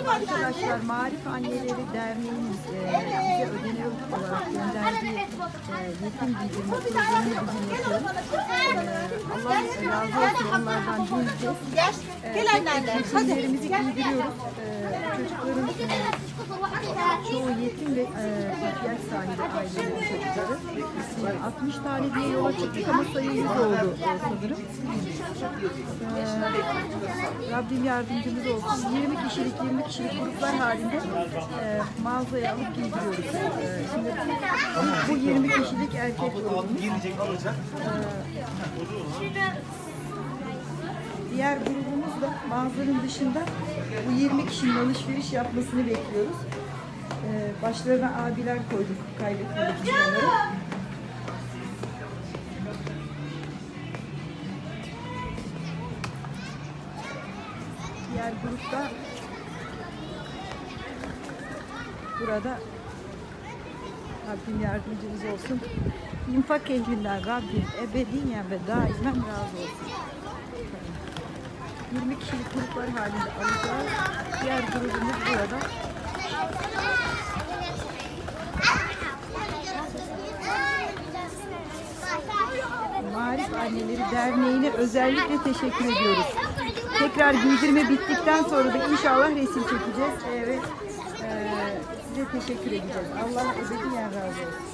Arkadaşlar Marif Anneleri Derneği'nin e, bize ödeneği olarak gönderdiği e, yetim giydirme programını bugün yapıyoruz. E, Allah razı olsun onlardan değileceğiz. E, Gel anneanne. Hadi. yetimlerimizi giydiriyoruz. E, çocukların e, çoğu yetim ve e, ihtiyaç sahibi. E, 60 tane diye yola çıktık ama sayı 100 oldu e, sanırım. E, Rabbim yardımcımız olsun. 20 kişilik 20 kişilik gruplar halinde e, mağazaya alıp giydiriyoruz. E, şimdi bu, bu 20 kişilik erkek grubumuz. Diğer grubumuz da mağazanın dışında bu 20 kişinin alışveriş yapmasını bekliyoruz. Ee, başlarına abiler koyduk kaybetmemek için. Diğer grupta burada Rabbim yardımcımız olsun. İnfak ehlinden Rabbim ebediyen ve daimen razı olsun. 20 kişilik gruplar halinde alacağız. Diğer grubumuz burada. Marif Anneleri Derneği'ne özellikle teşekkür ediyoruz. Tekrar giydirme bittikten sonra da inşallah resim çekeceğiz. Evet, eee, size teşekkür edeceğiz. Allah ebediyen razı olsun.